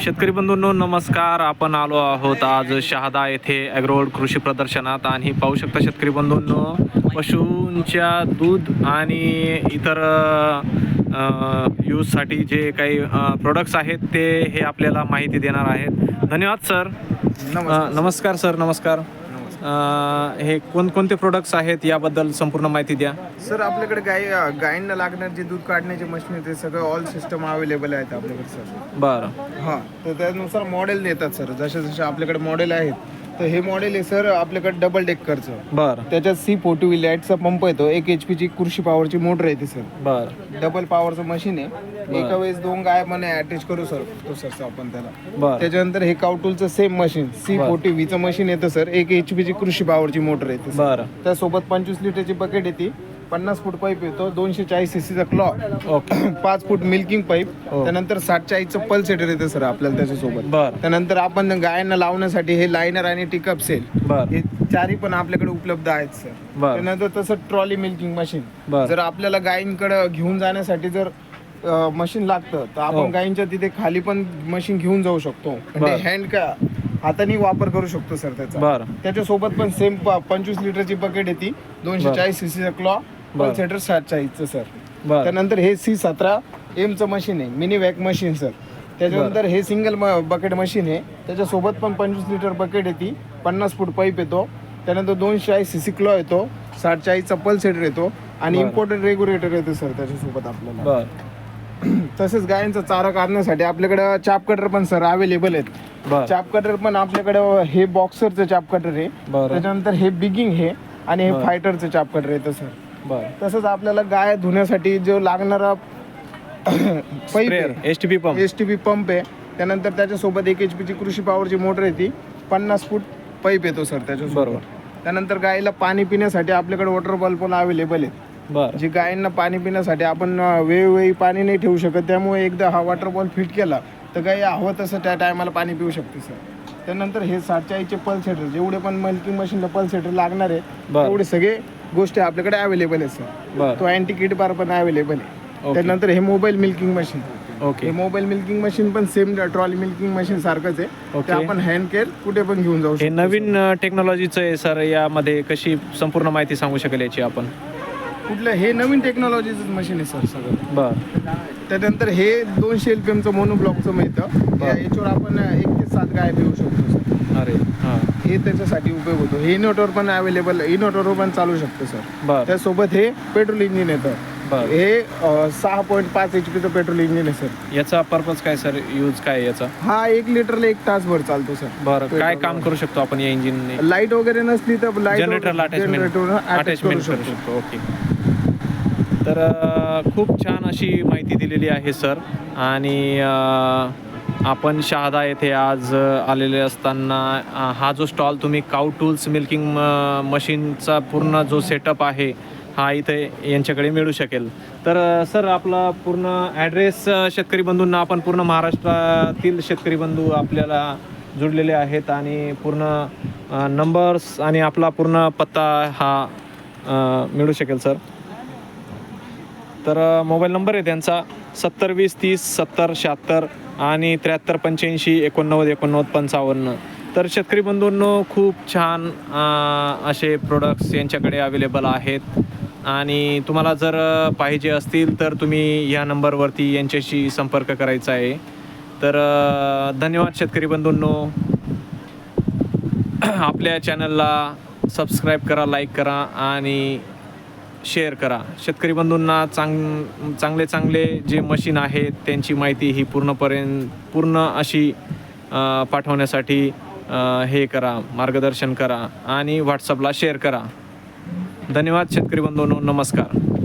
शेतकरी बंधूंनो नमस्कार. आपण आलो आहोत आज शहादा येथे ॲग्रोवर्ड कृषी प्रदर्शनात आणि पाहू शकता शेतकरी बंधूंनो पशूंच्या दूध आणि इतर यूजसाठी जे काही प्रोडक्ट्स आहेत ते हे आपल्याला माहिती देणार आहेत. धन्यवाद सर नमस्कार सर नमस्कार. हे कोणकोणते प्रोडक्ट्स आहेत याबद्दल संपूर्ण माहिती द्या. सर आपल्याकडे गाय गायींना लागणार जे दूध काढण्याचे मशीन आहे ते सगळं ऑल सिस्टम अवेलेबल आहेत आपल्याकडे सर. बरं. हां तर त्यानुसार मॉडेल देतात सर. जसे जसे आपल्याकडे मॉडेल आहेत तर हे मॉडेल आहे सर आपल्याकडे डबल डेक्करचं बरं. त्याच्यात सी फोर्टी विलॅटचा पंप येतो. एक एच पीची कृषी पॉवरची मोटर येते सर बरं. डबल पॉवरचं मशीन आहे. एका वेळेस दोन गाय पण अटॅच करू सर तो सर आपण त्याला. बरं. त्याच्यानंतर हे काउटूलचं सेम मशीन सी फोर्टी व्हीचं मशीन येतं सर एक एच पीची कृषी पॉवरची मोटर येते सर. बरं. त्यासोबत पंचवीस लिटरची बकेट येते पन्नास फूट पाईप येतो दोनशे चाळीस सीसीचा क्लॉ ओके. पाच फूट मिल्किंग पाईप हो. त्यानंतर साठ चाळीसचं पल सेटर येतं सर आपल्याला त्याच्यासोबत. बरं. त्यानंतर आपण गायांना लावण्यासाठी हे लायनर आणि टिकअप सेल बरं. हे चारही पण आपल्याकडे उपलब्ध आहेत सर बरं. त्यानंतर तसं ट्रॉली मिल्किंग मशीन बरं. जर आपल्याला गायींकडे घेऊन जाण्यासाठी जर मशीन लागतं तर हो. आपण गायींच्या तिथे खाली पण मशीन घेऊन जाऊ शकतो. बरं. म्हणजे हँड का हाताने वापर करू शकतो सर त्याचा. बरं. त्याच्यासोबत पण सेम पंचवीस लिटरची बकेट येते दोनशे बरं. चाळीस सीसीचा क्लॉ. पण सेटर साठ चाळीसचं सर. त्यानंतर हे सी सतरा एमचं मशीन आहे मिनी वॅक मशीन सर. त्याच्यानंतर हे सिंगल बकेट मशीन आहे. त्याच्यासोबत पण पंचवीस लिटर बकेट येते पन्नास फूट पाईप येतो. त्यानंतर दोनशे चाळीस सी सी क्लॉ येतो. साठ चाळीसचा पल सेटर येतो. आणि. इम्पोर्टेड रेग्युलेटर येतो सर त्याच्यासोबत आपल्याला. तसेच गायांचा चारा काढण्यासाठी आपल्याकडे चाप कटर पण सर अवेलेबल आहेत. चाप कटर पण आपल्याकडे हे बॉक्सरचं चाप कटर आहे. त्याच्यानंतर हे बिगिंग हे आणि हे. फायटरचं चाप कटर येतं सर. बरं. तसंच आपल्याला गाय धुण्यासाठी जो लागणारा pipe S T P pump S T P pump आहे. त्यानंतर त्याच्यासोबत एक एच पीची कृषी पॉवरची मोटर येते पन्नास फूट पाईप येतो सर त्याच्यासोबत. बरोबर. त्यानंतर गायीला पाणी पिण्यासाठी आपल्याकडे वॉटर बल्ब पण अवेलेबल आहेत. बरं. जे गायींना पाणी पिण्यासाठी आपण वेळोवेळी पाणी नाही ठेवू शकत. त्यामुळे एकदा हा वॉटर बॉल फिट केला तर गाई हवं तसं त्या टायमाला पाणी पिऊ शकते सर. त्यानंतर हे सातचाळीसचे पल सेटर जेवढे पण मल्किंग मशीनला पल सेटर लागणार आहे. तेवढे सगळे गोष्टी आपल्याकडे अवेलेबल आहेत सर तो अँटी किट बार पण अवेलेबल आहे. त्यानंतर हे मोबाईल मिल्किंग मशीन ओके हे मोबाईल मिल्किंग मशीन पण सेम ट्रॉली मिल्किंग मशीन सारखंच आहे. ओके. ते आपण हँड केअर कुठे पण घेऊन जाऊ हे शकतो नवीन टेक्नॉलॉजीचं आहे सर यामध्ये कशी संपूर्ण माहिती सांगू शकेल याची आपण? कुठलं? हे नवीन टेक्नॉलॉजीचं मशीन आहे सर सगळं. बरं. त्यानंतर हे दोनशे एल पी एमचं मोनोब्लॉकचं मिळतं. याच्यावर आपण एक ते सात गाय देऊ शकतो. हां त्याच्यासाठी उपयोग होतो. हे इन्व्हर्टर पण अवेलेबल इन्व्हर्टरवर पण चालू शकतो सर बरं. त्यासोबत हे पेट्रोल इंजिन येतं. बरं. हे अं, सहा पॉईंट पाच एच पीचं पेट्रोल इंजिन आहे सर याचा पर्पज काय सर यूज काय आहे याचा? हा एक लिटरला एक तासभर चालतो सर बरं. काय काम करू शकतो आपण या इंजिनने लाइट वगैरे नसली तर लाइट जनरेटरला अटॅचमेंट अटॅचमेंट करू शकतो. ओके तर अ, खूप छान अशी माहिती दिलेली आहे सर आणि अ, आपण शहादा येथे आज आलेले असताना हा जो स्टॉल तुम्ही काऊ टूल्स मिल्किंग मशीनचा पूर्ण जो सेटअप आहे हा इथे यांच्याकडे मिळू शकेल. तर सर आपला पूर्ण ॲड्रेस शेतकरी बंधूंना आपण पूर्ण महाराष्ट्रातील शेतकरी बंधू आपल्याला जुडलेले आहेत आणि पूर्ण नंबर्स आणि आपला पूर्ण पत्ता हा मिळू शकेल सर तर मोबाईल नंबर आहे त्यांचा. सत्तर वीस तीस सत्तर शहात्तर आणि त्र्याहत्तर पंच्याऐंशी एकोणनव्वद एकोणनव्वद पंचावन्न. तर शेतकरी बंधूंनो खूप छान असे प्रोडक्ट्स यांच्याकडे अवेलेबल आहेत. आणि तुम्हाला जर पाहिजे असतील तर तुम्ही ह्या नंबरवरती यांच्याशी संपर्क करायचा आहे. तर धन्यवाद शेतकरी बंधूंनो. आपल्या चॅनलला सबस्क्राईब करा लाईक करा आणि शेअर करा. शेतकरी बंधूंना चांग चांगले चांगले जे मशीन आहेत त्यांची माहिती ही पूर्णपर्यंत पूर्ण अशी पाठवण्यासाठी हे करा मार्गदर्शन करा आणि व्हॉट्सअपला शेअर करा. धन्यवाद शेतकरी बंधूंनो. नमस्कार.